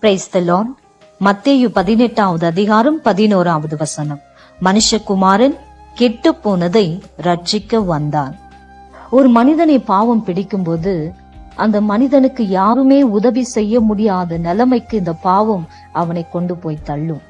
Praise the லான் மத்தேயு பதினெட்டாவது அதிகாரம் பதினோராவது வசனம். மனுஷகுமாரன் கெட்டு போனதை ரட்சிக்க வந்தான். ஒரு மனிதனை பாவம் பிடிக்கும்போது அந்த மனிதனுக்கு யாருமே உதவி செய்ய முடியாத நிலைமைக்கு இந்த பாவம் அவனை கொண்டு போய் தள்ளும்.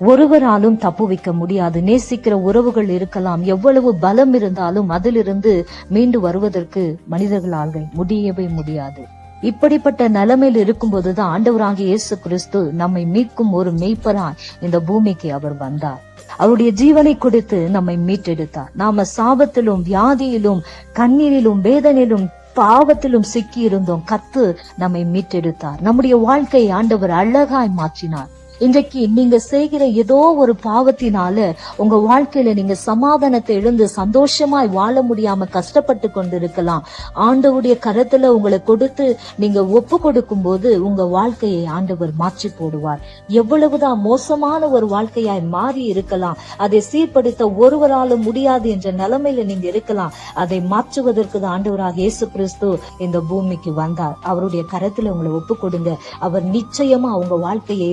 ஒருவராலும் தப்புவிக்க முடியாது. நேசிக்கிற உறவுகள் இருக்கலாம். எவ்வளவு பலம் இருந்தாலும் அதிலிருந்து மீண்டு வருவதற்கு மனிதர்களால் முடியவே முடியாது. இப்படிப்பட்ட நிலைமையில் இருக்கும்போதுதான் ஆண்டவராக இயேசு கிறிஸ்து நம்மை மீட்கும் ஒரு மெய்ப்பராய் இந்த பூமிக்கு அவர் வந்தார். அவருடைய ஜீவனை கொடுத்து நம்மை மீட்டெடுத்தார். நாம சாபத்திலும் வியாதியிலும் கண்ணீரிலும் வேதனையிலும் பாவத்திலும் சிக்கி இருந்தோம் கத்து நம்மை மீட்டெடுத்தார். நம்முடைய வாழ்க்கையை ஆண்டவர் அழகாய் மாற்றினார். இன்றைக்கு நீங்க செய்கிற ஏதோ ஒரு பாவத்தினால உங்க வாழ்க்கையில நீங்க சமாதானத்தை எழுந்து சந்தோஷமாய் வாழ முடியாம கஷ்டப்பட்டு கொண்டிருக்கலாம். ஆண்டவுடைய கரத்துல உங்களை கொடுத்து நீங்க ஒப்பு கொடுக்கும் போது உங்க வாழ்க்கையை ஆண்டவர் மாற்றி போடுவார். எவ்வளவுதான் மோசமான ஒரு வாழ்க்கையாய் மாறி இருக்கலாம். அதை சீர்படுத்த ஒருவராலும் முடியாது என்ற நிலைமையில நீங்க இருக்கலாம். அதை மாற்றுவதற்கு தான் ஆண்டவராக இயேசு கிறிஸ்து இந்த பூமிக்கு வந்தார். அவருடைய கரத்துல உங்களை ஒப்பு கொடுங்க. அவர் நிச்சயமா உங்க வாழ்க்கையை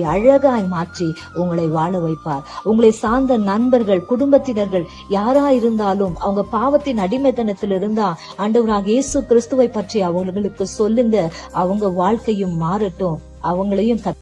அழகாய் மாற்றி உங்களை வாழ வைப்பார். உங்களை சார்ந்த நண்பர்கள் குடும்பத்தினர்கள் யாரா இருந்தாலும் அவங்க பாவத்தின் அடிமைத்தனத்தில் இருந்தா ஆண்டவராக இயேசு கிறிஸ்துவை பற்றி அவங்களுக்கு சொல்லுங்க. அவங்க வாழ்க்கையும் மாறட்டும். அவங்களையும் கத்